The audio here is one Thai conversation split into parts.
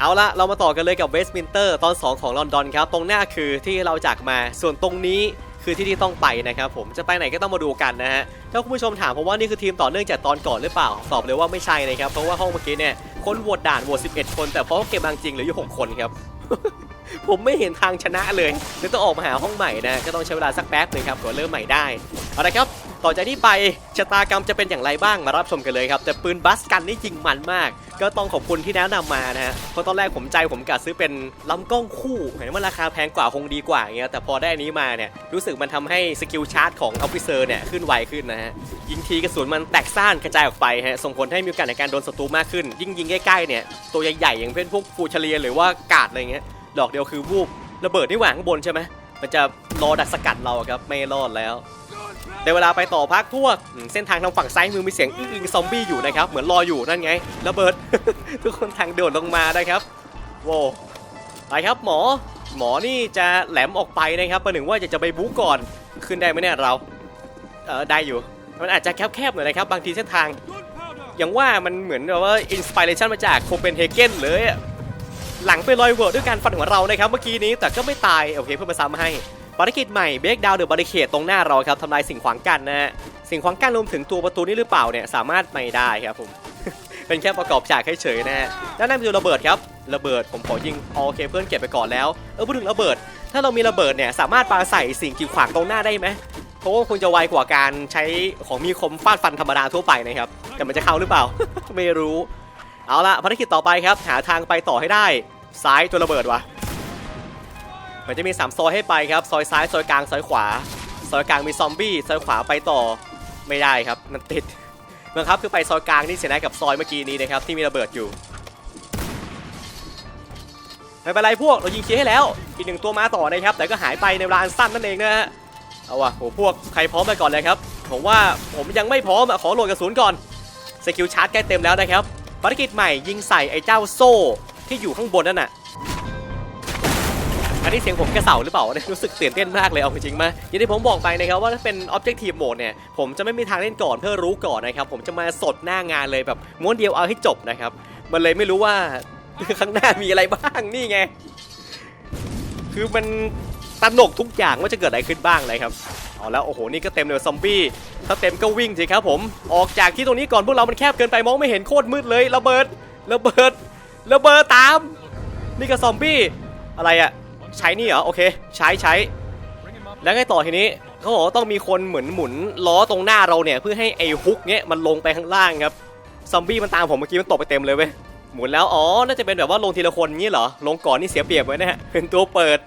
เอาละเรามาต่อกันเลยกับเวสต์มินเตอร์ตอน 2 ของลอนดอนครับ ตรงหน้าคือที่เราจากมาส่วนตรงนี้คือที่ที่ต้องไปนะครับผมจะไปไหนก็ต้องมาดูกันนะฮะถ้าคุณผู้ชมถามผมว่านี่คือทีมต่อเนื่องจากตอนก่อนหรือเปล่าตอบเลยว่าไม่ใช่นะครับเพราะว่าห้องเมื่อกี้เนี่ยคนโหวตด่านโหวต11 คน แต่เพราะว่าเกมบางจริงเหลืออยู่ 6 คนครับ ผมไม่เห็นทางชนะเลยเดี๋ยวต้องออกมาหาห้องใหม่นะก็ต้องใช้เวลาสักแป๊บหนึงครับก่อนเริ่มใหม่ได้เอาละครับ ต่อจากนี้ไปชะตากรรมจะเป็นอย่างไรบ้างมารับชมกันเลยครับ แต่ปืนบัสกันนี่จริงมันมาก ก็ต้องขอบคุณที่แนะนำมานะฮะเพราะตอนแรกผมใจผมกะซื้อเป็นลำกล้องคู่เห็นว่าราคาแพงกว่าคงดีกว่าเงี้ยแต่พอได้อันนี้มาเนี่ยรู้สึกมันทำให้สกิลชาร์จของออฟฟิเซอร์เนี่ยขึ้นไวขึ้นนะฮะยิงทีกระสุนมันแตกซ่านกระจายออกไปฮะส่งผลให้มีโอกาสในการโดนศัตรูมากขึ้น ยิ่งยิงใกล้ๆเนี่ยตัวใหญ่ๆอย่างเช่นพวกฟูเชเลียหรือว่ากาดอะไรเงี้ยดอกเดียวคือวูบระเบิดนี่หวางข้างบนใช่ไหมมันจะรอดักสกัดเราครับไม่รอดแล้ว ในเวลาไปต่อพักพวกอืมเส้นทางทางฝั่งซ้ายมือมีเสียงอื้งซอมบี้อยู่นะครับ เหมือนรออยู่นั่นไงระเบิด ทุกคนทางโดดลงมานะครับโว้ไปครับหมอ หมอนี่จะแหลมออกไปนะครับประหนึ่งว่าจะจะไปบู๊ก่อนขึ้นได้ไหมเนี่ยเราเออได้อยู่ มันอาจจะแคบๆหน่อยนะครับ บางทีเส้นทางอย่างว่ามันเหมือนแบบว่าอินสปิเรชันมาจากโคเปนเฮเกนเลยอะหลังไปลอยเวิร์ดด้วยการฟันของเรานะครับ เมื่อกี้นี้แต่ก็ไม่ตายโอเคเพื่อมาซ้ำให้ ภารกิจใหม่เบรกดาวเดอะบาริเคตตรงหน้าเราครับทำลายสิ่งขวางกั้นนะฮะสิ่งขวางกั้นรวมถึงตัวประตูนี้หรือเปล่าเนี่ยสามารถไม่ได้ครับผม เป็นแค่ประกอบฉากเฉยๆนะฮะด้านหน้าคือระเบิดครับระเบิดผมขอยิงโอเคเพื่อนเก็บไปก่อนแล้วเออพูดถึงระเบิด ถ้าเรามีระเบิดเนี่ยสามารถปาใส่สิ่งกีดขวางตรงหน้าได้ไหมเพราะว่าคงจะไวกว่าการใช้ของมีคมฟาดฟันธรรมดาทั่วไปนะครับแต่มันจะเข้าหรือเปล่า ไม่รู้ เอาละภารกิจต่อไปครับ หาทางไปต่อให้ได้ซ้ายตัวระเบิดวะ มันจะมี3ซอยให้ไปครับซอยซ้ายซอยกลางซอยขวา ซอยกลางมีซอมบี้ซอยขวาไปต่อไม่ได้ครับมันติดบังคับคือไปซอยกลางนี่เสียดายกับซอยเมื่อกี้นี้นะครับที่มีระเบิดอยู่ไม่เป็นไรพวกเรายิงเคลียร์ให้แล้วอีกหนึ่งตัวมาต่อนะครับแต่ก็หายไปในเวลาอันสั้นนั่นเองนะฮะเอาวะโหพวกใครพร้อมไปก่อนเลยครับผมว่าผมยังไม่พร้อมอะขอโหลดกระสุนก่อนสกิลชาร์จใกล้เต็มแล้วนะครับภารกิจใหม่ยิงใส่ไอ้เจ้าโซ่ที่อยู่ข้างบนนั่นน่ะ อันนี้เสียงผมกระเสาหรือเปล่าเนี่ยรู้สึกตื่นเต้นมากเลยเอาจริงๆมาอย่างที่ผมบอกไปนะครับว่าถ้าเป็น Objective Mode เนี่ยผมจะไม่มีทางเล่นก่อนเพื่อรู้ก่อนนะครับผมจะมาสดหน้างานเลยแบบม้วนเดียวเอาให้จบนะครับมันเลยไม่รู้ว่าข้างหน้ามีอะไรบ้างนี่ไง คือมันตระหนกทุกอย่างว่าจะเกิดอะไรขึ้นบ้างเลยครับเอาแล้วโอ้โหนี่ก็เต็มเลยซอมบี้ถ้าเต็มก็วิ่งสิครับผมออกจากที่ตรงนี้ก่อนพวกเรามันแคบเกินไปมองไม่เห็นโคตรมืดเลยระเบิดระเบิดระเบิดตาม นี่ก็ซอมบี้อะไรอะ ใช้นี่เหรอโอเค ใช้ใช้ แล้วไงต่อทีนี้เขาบอกว่าต้องมีคนเหมือนหมุนล้อตรงหน้าเราเนี่ยเพื่อให้ไอ้ฮุกเนี้ยมันลงไปข้างล่างครับซอมบี้มันตามผมเมื่อกี้มันตกไปเต็มเลยเว้ยหมุนแล้วอ๋อน่าจะเป็นแบบว่าลงทีละคนงี้เหรอลงก่อนนี่เสียเปรียบไว้นะฮะเป็นตัวเปิด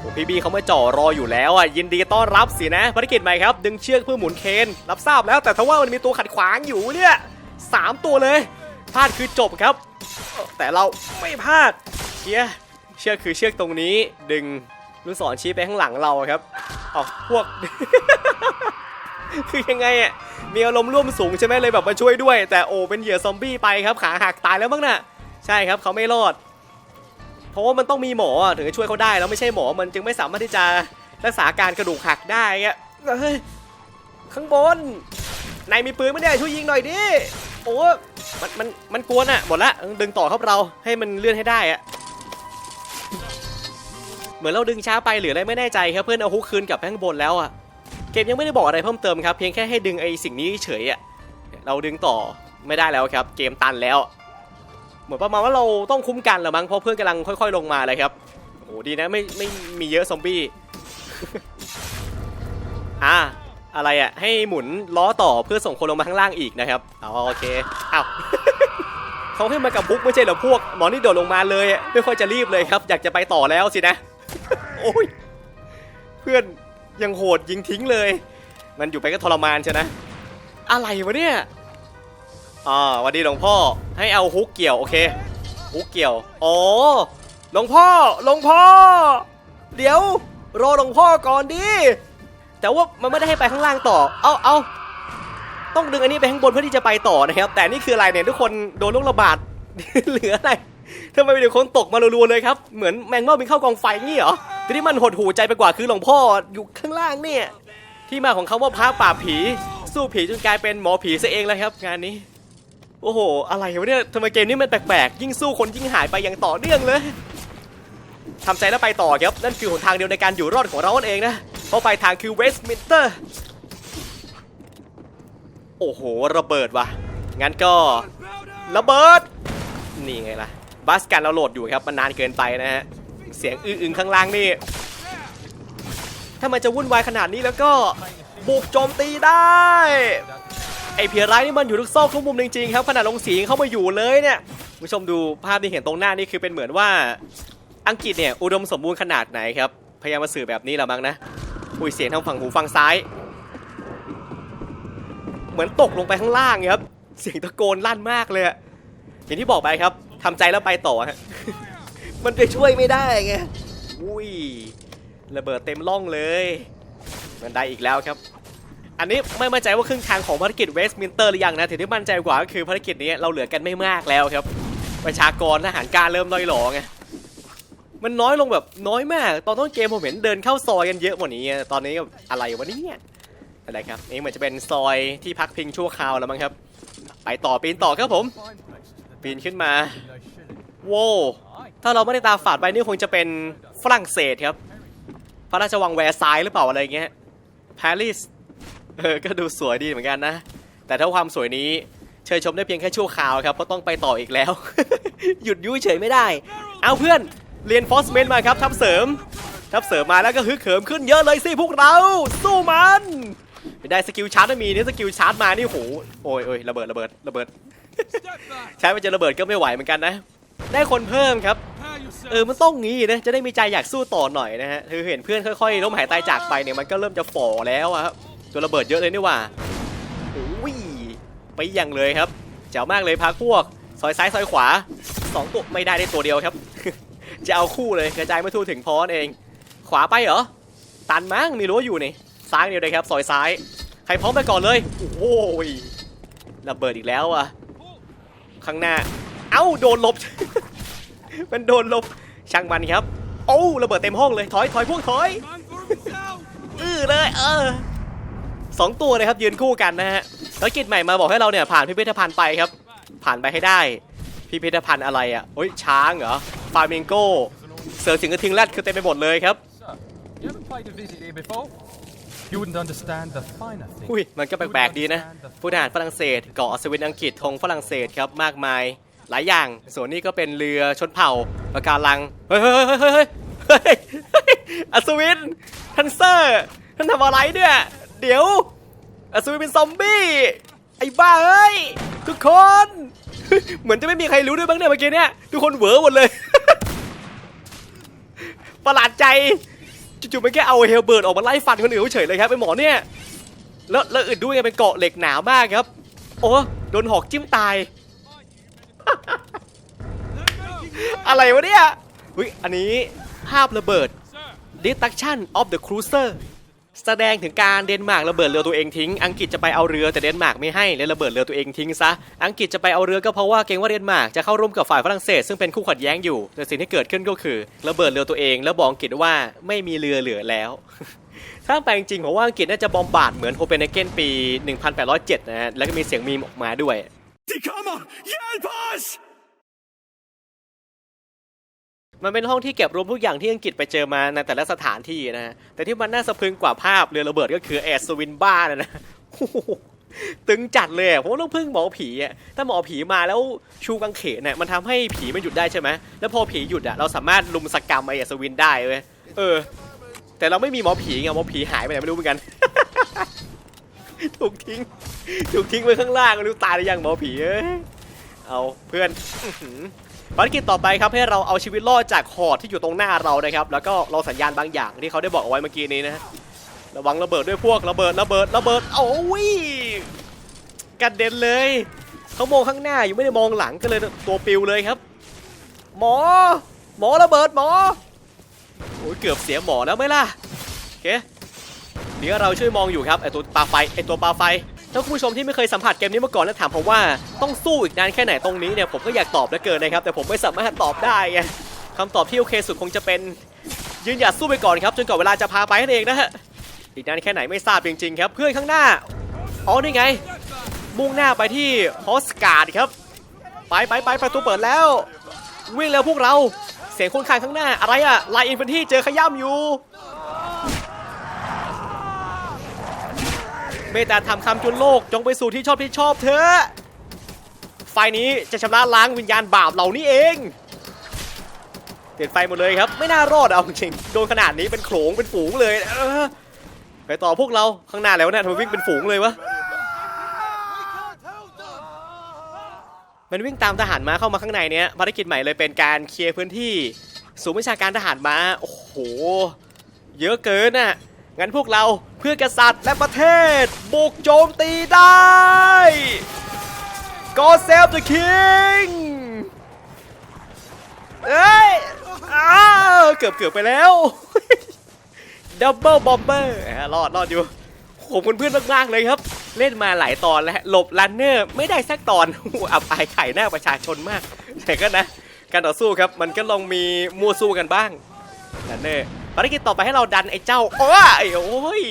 โอ้พี่บีเขามาจ่อรออยู่แล้วอะยินดีต้อนรับสินะภารกิจใหม่ครับ ดึงเชือกเพื่อหมุนเคน รับทราบแล้วแต่ถ้าว่ามันมีตัวขัดขวางอยู่เนี่ยสามตัวเลย พลาดคือจบครับ แต่เราไม่พลาดเชียเชือกคือเชือกตรงนี้ดึงลูกศรชี้ไปข้างหลังเราครับเอาพวก คือยังไงอะมีอารมณ์ร่วมสูงใช่ไหมเลยแบบมาช่วยด้วย แต่โอเป็นเหยื่อซอมบี้ไปครับขาหักตายแล้วมั้งน่ะ ใช่ครับเขาไม่รอด เพราะว่ามันต้องมีหมอถึงจะช่วยเขาได้แล้วไม่ใช่หมอมันจึงไม่สามารถที่จะรักษาการกระดูกหักได้เงี้ยเฮ้ยข้างบนนายมีปืนไหมเนี่ยช่วยยิงหน่อยดิโอ้ มันมันมันกวนอะหมดละดึงต่อครับเราให้มันเลื่อนให้ได้อะเหมือนเราดึงช้าไปหรืออะไรไม่แน่ใจครับเพื่อนเอาฮุกคืนกับไปข้างบนแล้วอะเกมยังไม่ได้บอกอะไรเพิ่มเติมครับเพียงแค่ให้ดึงไอ้สิ่งนี้เฉยอะเราดึงต่อไม่ได้แล้วครับ เกมตันแล้ว เหมือนประมาณว่าเราต้องคุ้มกันหรือมั้งเพราะเพื่อนกำลังค่อย ๆ ลงมาเลยครับโอ้ดีนะไม่ไม่มีเยอะซอมบี้อ่า อะไรอะให้หมุนล้อต่อเพื่อส่งคนลงมาข้างล่างอีกนะครับเอโอเคอ้าวเขาให้มากับบุ๊กไม่ใช่เหรอพวกหมอนี่โดดลงมาเลยอะไม่ค่อยจะรีบเลยครับ อยากจะไปต่อแล้วสินะโอ้ยเพื่อนยังโหดยิงทิ้งเลย มันอยู่ไปก็ทรมานใช่นะ อะไรวะเนี่ยอ่าวัสดีหลวงพ่อให้เอาฮุกเกี่ยวโอเคฮุกเกี่ยวอ๋อหลวงพ่อหลวงพ่อ เดี๋ยวรอหลวงพ่อก่อนดิ แต่ว่ามันไม่ได้ให้ไปข้างล่างต่อ เอาเอาต้องดึงอันนี้ไปข้างบนเพื่อที่จะไปต่อนะครับ แต่นี่คืออะไรเนี่ยทุกคนโดนลูกระบาดเหลืออะไรทำไมมีแต่คนตกมารัวๆเลยครับ เหมือนแมงเม่าบินเข้ากองไฟงี้เหรอทีนี้มันหดหูใจไปกว่าคือหลวงพ่ออยู่ข้างล่างเนี่ย ที่มาของคำว่าพระป่าผีสสู้ผีจนกลายเป็นหมอผีซะเองแล้วครับ งานนี้ โอ้โห อะไรวะเนี่ยทำไมเกมนี้มันแปลกๆ ยิ่งสู้คนยิ่งหายไปอย่างต่อเนื่องเลย ทำใจแล้วไปต่อครับ นั่นคือหนทางเดียวในการอยู่รอดของเรากันเองนะ เพราะปลายทางคือเวสต์มินสเตอร์ โอ้โห ระเบิดว่ะ งั้นก็ ระเบิด นี่ไงล่ะ บัสกันเราโหลดอยู่ครับ มันนานเกินไปนะฮะ เสียงอื้ออึงข้างล่างนี่ ถ้ามันจะวุ่นวายขนาดนี้แล้วก็บุกโจมตีได้ ไอเพียร้ายนี่มันอยู่ทุกซอกทุกมุมจริงๆครับขนาดลงสียงเข้ามาอยู่เลยเนี่ย ผู้ชมดูภาพที่เห็นตรงหน้านี่คือเป็นเหมือนว่า อังกฤษเนี่ยอุดมสมบูรณ์ขนาดไหนครับ พยายามมาสื่อแบบนี้แหละมั้งนะ อุ้ยเสียงทางฝั่งหูฝั่งซ้าย เหมือนตกลงไปข้างล่างครับ เสียงตะโกนลั่นมากเลยอย่างที่บอกไปครับทำใจแล้วไปต่อฮะ มันไปช่วยไม่ได้ไง อุ้ยระเบิดเต็มร่องเลย มันได้อีกแล้วครับ อันนี้ไม่มั่นใจว่าครึ่งทางของภารกิจเวสต์มินเตอร์หรือยังนะแต่ที่มั่นใจกว่าก็คือภารกิจนี้เราเหลือกันไม่มากแล้วครับ ประชากรทหารการเริ่มน้อยหลอไง มันน้อยลงแบบน้อยมาก ตอนต้นเกมผมเห็นเดินเข้าซอยกันเยอะกว่านี้ ตอนนี้อะไรวะเนี่ยอะไรครับนี่เหมือนจะเป็นซอยที่พักพิงชั่วคราวแล้วมั้งครับ ไปต่อปีนต่อครับผม ปีนขึ้นมาโว้วถ้าเราไม่ได้ตาฝาดไปนี่คงจะเป็นฝรั่งเศสครับ พระราชวังแวร์ซายน์หรือเปล่าอะไรเงี้ยปารีสเออก็ดูสวยดีเหมือนกันนะ แต่ถ้าความสวยนี้เชิญชมได้เพียงแค่ชั่วคราวครับเพราะต้องไปต่ออีกแล้ว หยุดยุ่ยเฉยไม่ได้ เอาเพื่อน เรียนฟอสเมนมาครับทับเสริม ทับเสริมมาแล้วก็ฮึกเหิมขึ้นเยอะเลยสิพวกเรา สู้มันไม่ได้สกิลชาร์จไม่มีนี่สกิลชาร์จมานี่โหโอ้ยโอ้ยระเบิดระเบิดระเบิดใช้มันจะระเบิดก็ไม่ไหวเหมือนกันนะ ได้คนเพิ่มครับเออมันต้องงี้นะจะได้มีใจอยากสู้ต่อหน่อยนะฮะคือเห็นเพื่อนค่อยๆล้มหายตายจากไปเนี่ยมันก็เริ่มจะฝ่อแล้วอะครับตัวระเบิดเยอะเลยนี่ว่าโอ้ยไปอย่างเลยครับเจ๋วมากเลยพักพวกซอยซ้ายซอยขวาสองตัวไม่ได้ได้ตัวเดียวครับ จะเอาคู่เลยกระจายไม่ทั่วถึงพอนั่นเอง ขวาไปเหรอ ตันมั้งมีรั้วอยู่นี่ซ้ายเดียวเลยครับซอยซ้าย ใครพร้อมไปก่อนเลย โอ้ยระเบิดอีกแล้วอะข้างหน้า เอ้าโดนลบ มันโดนลบช่างมันครับ โอ้ระเบิดเต็มห้องเลยถอยถอยพวกถอยอื้อเลยเออสองตัวเลยครับยืนคู่กันนะฮะภารกิจใหม่มาบอกให้เราเนี่ยผ่านพิพิธภัณฑ์ไปครับ ผ่านไปให้ได้ พิพิธภัณฑ์อะไรอะโอ้ยช้างเหรอาร์มิงโกเสือสิงกระทิงแรดคือเต็มไปหมดเลยครับ Sir, you haven't paid a visit here before? You wouldn't understand the finer things. อุ้ยมันก็แปลกๆดีนะผู้ทหารฝรั่งเศสเกาะอัศวินอังกฤษธงฝรั่งเศสครับมากมาย หลายอย่าง ส่วนนี้ก็เป็นเรือชนเผ่าปะการัง เฮ้ยเฮ้ยเฮ้ยเฮ้ยเฮ้ยเฮ้ยเฮ้ยอัศวินท่านเซอร์ท่านทำอะไรเนี่ย เดี๋ยว อัศวินเป็นซอมบี้ ไอ้บ้าเอ้ย ทุกคน เหมือนจะไม่มีใครรู้ด้วยบ้างเนี่ยเมื่อกี้เนี่ย ทุกคนเหวอหมดเลย ประหลาดใจจู่ๆมันแค่เอาเฮลเบิร์ดออกมาไล่ฟันคนอื่นเฉยเลยครับไอหมอเนี่ยแล้วแล้วอื่นด้วยเป็นเกาะเหล็กหนามากครับ โอ้โดนหอกจิ้มตาย อะไรวะเนี่ยอุ้ยอันนี้ภาพระเบิด Destruction of the Cruiser แสดงถึงการเดนมาร์กระเบิดเรือตัวเองทิ้ง อังกฤษจะไปเอาเรือแต่เดนมาร์กไม่ให้เลยระเบิดเรือตัวเองทิ้งซะ อังกฤษจะไปเอาเรือก็เพราะว่าเกรงว่าเดนมาร์กจะเข้าร่วมกับฝ่ายฝรั่งเศสซึ่งเป็นคู่ขัดแย้งอยู่ แต่สิ่งที่เกิดขึ้นก็คือ ระเบิดเรือตัวเองแล้วบอกอังกฤษว่าไม่มีเรือเหลือแล้ว ถ้าแปลจริงผมว่าอังกฤษน่าจะบอมบาดเหมือนโคเปนเฮเกนปี 1807 นะฮะ แล้วก็มีเสียงมีมออกมาด้วย Die kommer! Hjälp os! มันเป็นห้องที่เก็บรวมทุกอย่างที่อังกฤษไปเจอมาในแต่ละสถานที่นะ แต่ที่มันน่าสะพรึงกว่าภาพเรือระเบิดก็คือแอสวินบ้านะนะโอ้โหตึงจัดเลยอะผมว่าต้องพึ่งหมอผีอะถ้าหมอผีมาแล้วชูกังเขนเนี่ยมันทำให้ผีมันหยุดได้ใช่ไหมแล้วพอผีหยุดอะเราสามารถลุมสกรรมไอ้แอสวินได้เว้ยเออ แต่เราไม่มีหมอผีไงหมอผีหายไปไหนไม่รู้เหมือนกัน ถูกทิ้ง ถูกทิ้งไว้ข้างล่างไม่รู้ตายหรือยังหมอผีเอ้ยเอาเพื่อน ภารกิจต่อไปครับให้เราเอาชีวิตรอดจากหอดที่อยู่ตรงหน้าเรานะครับ แล้วก็รอสัญญาณบางอย่างที่เขาได้บอกเอาไว้เมื่อกี้นี้นะฮะระวังระเบิดด้วยพวกระเบิดระเบิดระเบิดโอ้ยกระเด็นเลยเขามองข้างหน้าอยู่ไม่ได้มองหลังก็เลยตัวปิวเลยครับ หมอ หมอระเบิดหมอโอ้ยเกือบเสียหมอแล้วไหมล่ะโอเคเดี๋ยวเราช่วยมองอยู่ครับไอตัวปลาไฟไอตัวปลาไฟ ถ้าคุณผู้ชมที่ไม่เคยสัมผัสเกมนี้มาก่อนแล้วถามผมว่าต้องสู้อีกนานแค่ไหนตรงนี้เนี่ยผมก็อยากตอบเหลือเกินนะครับแต่ผมไม่สามารถตอบได้คำตอบที่โอเคสุดคงจะเป็นยืนหยัดสู้ไปก่อนครับจนกว่าเวลาจะพาไปนั่นเองนะฮะอีกนานแค่ไหนไม่ทราบจริงๆครับเพื่อนข้างหน้าอ๋อนี่ไง มุ่งหน้าไปที่ฮอสการ์ดครับไปไปไปประตูเปิดแล้ว วิ่งเร็วพวกเราเสียงคนขายข้างหน้าอะไรอะไลน์อินฟินที่เจอขย้ำอยู่ เมตตาทำคำจุนโลกจงไปสู่ที่ชอบที่ชอบเถอไฟนี้จะชำระล้างวิญญาณบาปเหล่านี้เองเปลี่ยนไฟหมดเลยครับ ไม่น่ารอดเอาจริงโดนขนาดนี้เป็นโขลงเป็นฝูงเลยเออไปต่อพวกเราข้างหน้าแล้วเนี่ยทำไมวิ่งเป็นฝูงเลยวะมันวิ่งตามทหารม้าเข้ามาข้างในเนี้ยภารกิจใหม่เลยเป็นการเคลียร์พื้นที่ศูนย์วิชาการทหารม้าโอ้โห เยอะเกินน่ะ งั้นพวกเราเพื่อกษัตริย์และประเทศ บุกโจมตีได้ God save the king เอ้ยอ้าเกือบเกือบไปแล้วดับเบิลบอมเบอร์รอดรอดอยู่ขอบคุณเพื่อนมากๆเลยครับ เล่นมาหลายตอนแล้วหลบลันเนอร์ไม่ได้สักตอนอับอายไข่หน้าประชาชนมาก แต่ก็นะ การต่อสู้ครับมันก็ลองมีมั่วสู้กันบ้างลันเนอร์ ภารกิจต่อไปให้เราดันไอ้เจ้าโอ้ยโอ้ย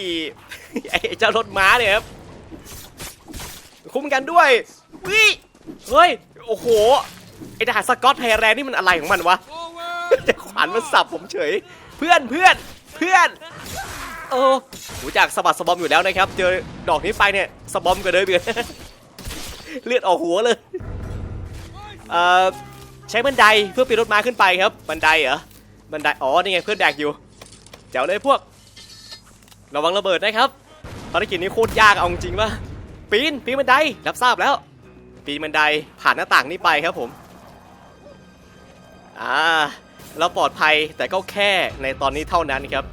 ไอ้เจ้ารถม้าเนี่ยครับคุ้มกันด้วยวิเฮ้ยโอ้โหไอ้ทหารสกอตไทยแลนด์นี่มันอะไรของมันวะจะขวานมาสับผมเฉย เพื่อนเพื่อนเพื่อนเออหูจากสะบัดสะบอมอยู่แล้วนะครับ เจอดอกนี้ไปเนี่ยสะบอมกว่าเดิมอีกเลือดออกหัวเลยเอ่อใช้บันไดเพื่อปีนรถม้าขึ้นไปครับ บันไดเหรอบันไดอ๋อนี่ไงเพื่อนแดกอยู่ จ๋วเลยพวก ระวังระเบิดนะครับภารกิจนี้โคตรยากเอาจริงๆว่าปีนปีนบันไดรับทราบแล้ว ปีนบันไดผ่านหน้าต่างนี้ไปครับผมอ่าเราปลอดภัยแต่ก็แค่ในตอนนี้เท่านั้นครับ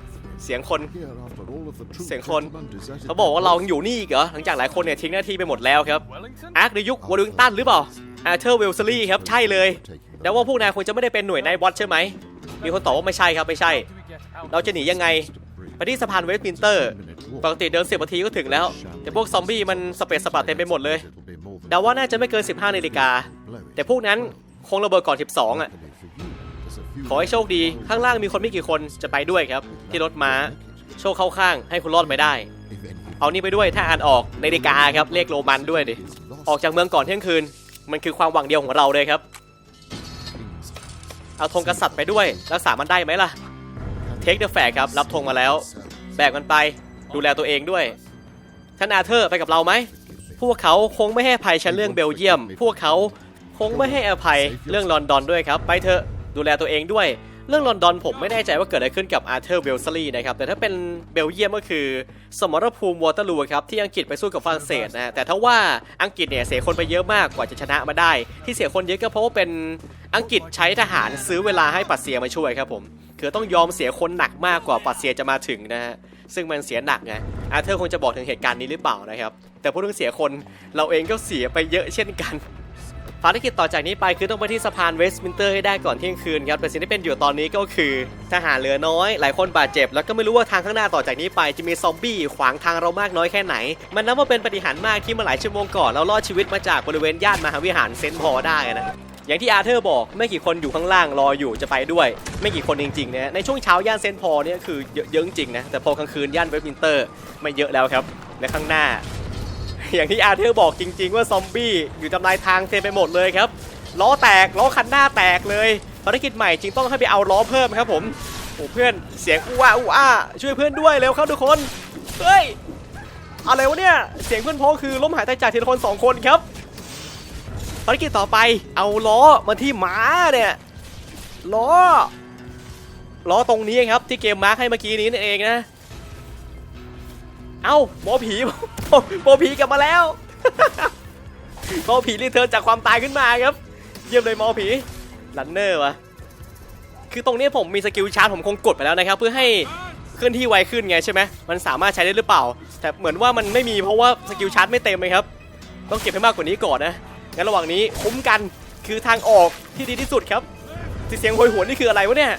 เสียงคนเสียงคนเขาบอกว่าเรายังอยู่นี่อีกเหรอหลังจากหลายคนเนี่ยทิ้งหน้าที่ไปหมดแล้วครับอาร์คในยุควอลิงตันหรือเปล่าอาร์เธอร์เวลซลีครับใช่เลยแต่ว่าพวกนายคงจะไม่ได้เป็นหน่วยนท์วอตใช่ไหมมีคนตอบว่าไม่ใช่ครับไม่ใช่ How do we get out? เราจะหนียังไง ไปที่สะพานเวสต์มินสเตอร์ ปกติเดินสิบนาทีก็ถึงแล้ว แต่พวกซอมบี้มันสเปซสปะเต็มไปหมดเลยเดาว่าน่าจะไม่เกิน 15นาฬิกา แต่พวกนั้นคงระเบิดก่อน 12 อะ ขอให้โชคดี ข้างล่างมีคนไม่กี่คนจะไปด้วยครับ ที่รถม้า โชคเข้าข้างให้คุณรอดไปได้ เอานี่ไปด้วยถ้าอ่านออกนาฬิกาครับเลขโรมันด้วยดิ ออกจากเมืองก่อนเที่ยงคืน มันคือความหวังเดียวของเราเลยครับ เอาธงกษัตริย์ไปด้วย รักษามันได้ไหมล่ะ เทคเดอะแฟครับ รับธงมาแล้ว แบกมันไปดูแลตัวเองด้วยท่านอาเธอร์ไปกับเราไหม พวกเขาคงไม่ให้อภัยฉันเรื่องเบลเยียม พวกเขาคงไม่ให้อภัยเรื่องลอนดอนด้วยครับ ไปเถอะดูแลตัวเองด้วย เรื่องลอนดอนผมไม่แน่ใจว่าเกิดอะไรขึ้นกับอาร์เธอร์เวลซลีนะครับ แต่ถ้าเป็นเบลเยียมก็คือสมรภูมิวอเตอร์ลูครับที่อังกฤษไปสู้กับฝรั่งเศสนะฮะแต่ถ้าว่าอังกฤษเนี่ยเสียคนไปเยอะมากกว่าจะชนะมาได้ ที่เสียคนเยอะก็เพราะว่าเป็นอังกฤษใช้ทหารซื้อเวลาให้ปัสเซียมาช่วยครับผมคือต้องยอมเสียคนหนักมากกว่าปัสเซียจะมาถึงนะฮะซึ่งมันเสียหนักไงอาร์เธอร์คงจะบอกถึงเหตุการณ์นี้หรือเปล่านะครับแต่พูดถึงเสียคนเราเองก็เสียไปเยอะเช่นกัน ภารกิจต่อจากนี้ไปคือต้องไปที่สะพานเวสต์มินเตอร์ให้ได้ก่อนเที่ยงคืนครับแต่สิ่งที่เป็นอยู่ตอนนี้ก็คือทหารเหลือน้อย หลายคนบาดเจ็บ แล้วก็ไม่รู้ว่าทางข้างหน้าต่อจากนี้ไปจะมีซอมบี้ขวางทางเรามากน้อยแค่ไหน มันนับว่าเป็นปฏิหารมากที่มาหลายชั่วโมงก่อนเรารอดชีวิตมาจากบริเวณย่านมหาวิหารเซนต์พอได้นะอย่างที่อาร์เธอร์บอกไม่กี่คนอยู่ข้างล่างรออยู่จะไปด้วย ไม่กี่คนจริงๆนะในช่วงเช้าย่านเซนต์พอเนี่ยคือเยอะจริงๆนะแต่พอกลางคืนย่านเวสต์มินเตอร์ไม่เยอะแล้วครับและข้างหน้า อย่างที่อาเธอร์บอกจริง ๆ ว่าซอมบี้อยู่ทำลายทางเต็มไปหมดเลยครับล้อแตกล้อคันหน้าแตกเลยภารกิจใหม่จริงต้องให้ไปเอาล้อเพิ่มครับผมโอ้เพื่อนเสียงอู้อ้าอู้อ้าช่วยเพื่อนด้วยเร็วครับทุกคนเฮ้ยอะไรวะเนี่ยเสียงเพื่อนพ้องคือล้มหายตายจากทีละคนสองคนครับภารกิจต่อไปเอาล้อมาที่ม้าเนี่ยล้อล้อตรงนี้ครับที่เกมมาร์คให้เมื่อกี้นี้นั่นเองนะ เอ้าหมอผีหมอผีกลับมาแล้วหมอผีรีเทิร์นจากความตายขึ้นมาครับ เยี่ยมเลยหมอผีลันเนอร์วะคือตรงนี้ผมมีสกิลชาร์จผมคงกดไปแล้วนะครับ เพื่อให้เคลื่อนที่ไวขึ้นไงใช่ไหมมันสามารถใช้ได้หรือเปล่า แต่เหมือนว่ามันไม่มีเพราะว่าสกิลชาร์จไม่เต็มเลยครับ ต้องเก็บให้มากกว่านี้ก่อนนะงั้นระหว่างนี้คุ้มกันคือทางออกที่ดีที่สุดครับที่เสียงโหยหวนนี่คืออะไรวะเนี่ย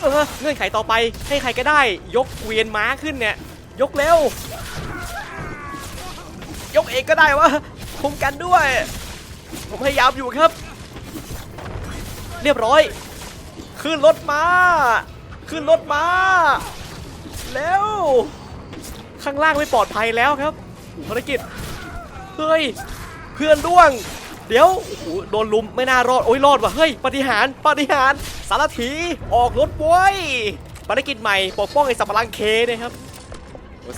เออเงื่อนไขต่อไปให้ใครก็ได้ยกเวียนม้าขึ้นเนี่ย ยกเร็ว ยกเองก็ได้วะคุมกันด้วย ผมพยายามอยู่ครับ เรียบร้อย ขึ้นรถมา ขึ้นรถมาแล้วข้างล่างไม่ปลอดภัยแล้วครับภารกิจฮ้ยเพื่อนร่วง เดี๋ยวโอ้โหโดนลุมไม่น่ารอดโอ้ยรอดว่ะเฮ้ยปฏิหารปฏิหารสารถีออกรถบวยภารกิจใหม่ปกป้องไอ้สับปะรังเคนะครับ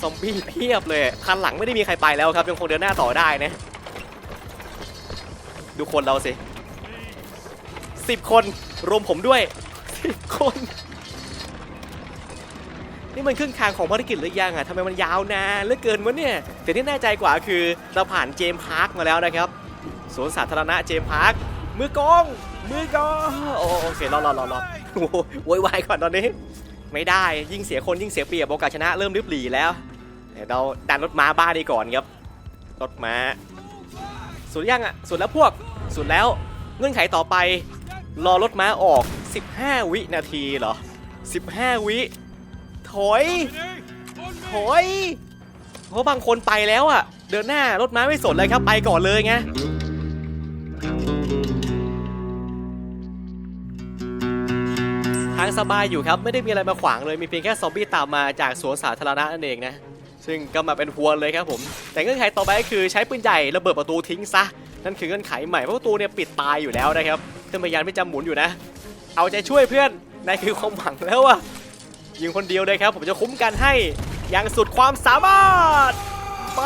ซอมบี้เพียบเลย คันหลังไม่ได้มีใครไปแล้วครับ ยังคงเดินหน้าต่อได้นะ ดูคนเราสิสิบคนรวมผมด้วยสิบคน นี่มันครึ่งทางของภารกิจหรือยังอะทำไมมันยาวนานเหลือเกินวะเนี่ยแต่ที่แน่ใจกว่าคือเราผ่านเจมพาร์คมาแล้วนะครับสวนสาธารณะเจมพาร์คมือกองมือกองโอโอเครอรอรอรอโอ้โหโวยวายก่อนตอนนี้ ไม่ได้ ยิ่งเสียคนยิ่งเสียเปรียบโอกาสชนะเริ่มริบหรี่แล้วเดี๋ยวเราดันรถม้าบ้าดีก่อนครับรถม้าสุดยังอะสุดแล้วพวกสุดแล้วเงื่อนไขต่อไป รอรถม้าออก 15 วินาทีเหรอ 15 วิถอยถอยเพราะบางคนไปแล้วอะ เดินหน้ารถม้าไม่สนเลยครับไปก่อนเลยไงางสบายอยู่ครับ ไม่ได้มีอะไรมาขวางเลยมีเพียงแค่ซอมบี้ตามมาจากสวนสาธารณะนั่นเองนะซึ่งก็มาเป็นพวนเลยครับผม แต่เงื่อนไขต่อไปก็คือใช้ปืนใหญ่ระเบิดประตูทิ้งซะ นั่นคือเงื่อนไขใหม่เพราะประตูเนี่ยปิดตายอยู่แล้วนะครับเครื่องพยานไม่จำหมุนอยู่นะ เอาใจช่วยเพื่อนนายคือความหวังแล้วอะยิงคนเดียวเลยครับ ผมจะคุ้มกันให้อย่างสุดความสามารถ ไป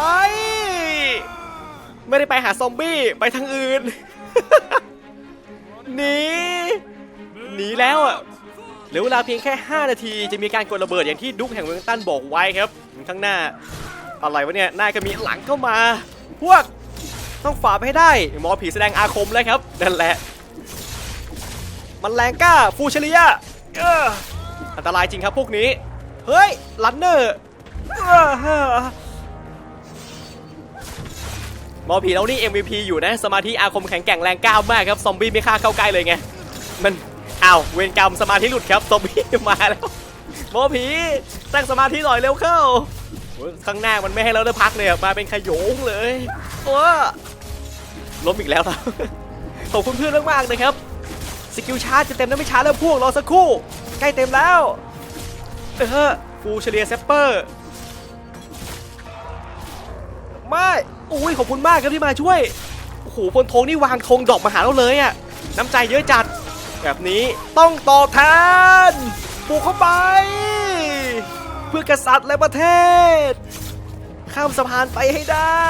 ไม่ได้ไปหาซอมบี้ไปทางอื่นหนีหนีแล้วอะ เหลือเวลาเพียงแค่ 5 นาทีจะมีการกดระเบิดอย่างที่ดุ๊กแห่งเมืองตันบอกไว้ครับข้างหน้าอะไรวะเนี่ยหน้าก็มีหลังเข้ามา พวกต้องฝ่าไปให้ได้หมอผีแสดงอาคมเลยครับนั่นแหละ มันแรงกล้าฟูเชลียอออันตรายจริงครับพวกนี้ เฮ้ยลันเนอร์หมอผีเรานี่ MVP อยู่นะ สมาธิอาคมแข็งแกร่งแรงกล้ามากครับ ซอมบี้ไม่ฆ่าเข้าใกล้เลยไง มัน อ้าวเวรกรรมสมาธิหลุดครับซอมบี้มาแล้วหมผีตั้งสมาธิหน่อยเร็วเข้าข้างหน้ามันไม่ให้เราได้พักเลยมาเป็นขโยงเลยโอ้ล้มอีกแล้วครับขอบคุณเพื่อนมากๆนะครับสกิลชาร์จจะเต็มแล้วไม่ช้าแล้วพวกรอสักครู่ ใกล้เต็มแล้วเออฟูเฉลียเซปเปอร์ไม่อุ้ยขอบคุณมากครับที่มาช่วยโอ้โหบนธงนี่วางธงดอกมาหาเราเลยอะน้ำใจเยอะจัด แบบนี้ต้องตอบแทนบุกเข้าไป เพื่อกษัตริย์และประเทศ ข้ามสะพานไปให้ได้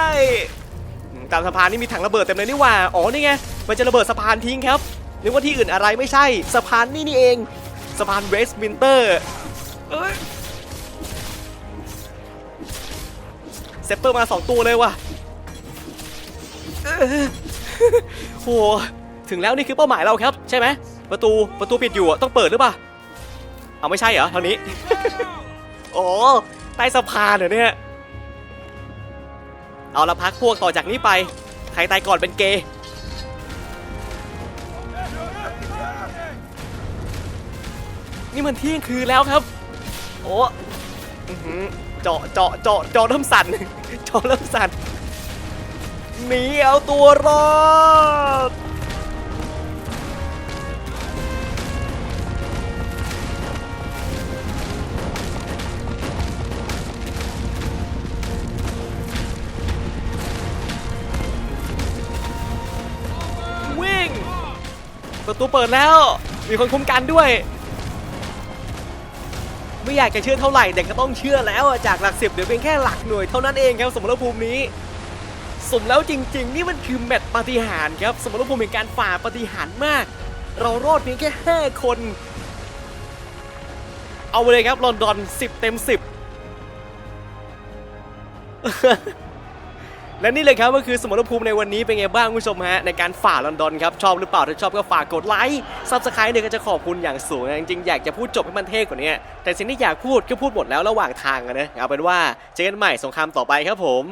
ตามสะพานนี่มีถังระเบิดเต็มเลยนี่ว่า อ๋อนี่ไง มันจะระเบิดสะพานทิ้งครับนึกว่าที่อื่นอะไรไม่ใช่ สะพานนี่นี่เอง สะพานเวสต์มินเตอร์เอ้ยเซปเปอร์มาสองตัวเลยว่ะเออโห ถึงแล้วนี่คือเป้าหมายเราครับ ใช่ไหม ประตูประตูปิดอยู่อะต้องเปิดหรือเปล่าเอาไม่ใช่เหรอทางนี้อ๋อใต้สะพานเหรอเนี่ย เอาละพักพวกต่อจากนี้ไป ใครตายก่อนเป็นเกย์นี่มันเที่ยงคืนแล้วครับ โอ้อื้อหือเจาะเจาะเจาะเจาะเริ่มสั่นเจาะเริ่มสั่นหนีเอาตัวรอด ประตูเปิดแล้ว มีคนคุ้มกันด้วย ไม่อยากจะเชื่อเท่าไหร่แต่ก็ต้องเชื่อแล้วจากหลักสิบเหลือเพียงแค่หลักหน่วยเท่านั้นเองครับสมรภูมินี้ สมแล้วจริง ๆ นี่มันคือแมตช์ปาฏิหาริย์ครับ สมรภูมิเป็นการฝ่าปาฏิหาริย์มาก เรารอดเพียงแค่ 5 คน เอาไปเลยครับลอนดอน 10 เต็ม 10 และนี่เลยครับก็คือสมรภูมิในวันนี้เป็นไงบ้างคุณผู้ชมฮะในการฝ่าลอนดอนครับชอบหรือเปล่าถ้าชอบก็ฝากกดไลค์ซับสไครต์เนี่ยก็จะขอบคุณอย่างสูงนะจริงๆอยากจะพูดจบให้มันเท่กว่านี้แต่สิ่งที่อยากพูดก็พูดหมดแล้วระหว่างทางอะนะเอาเป็นว่าเจอกันใหม่สงครามต่อไปครับผม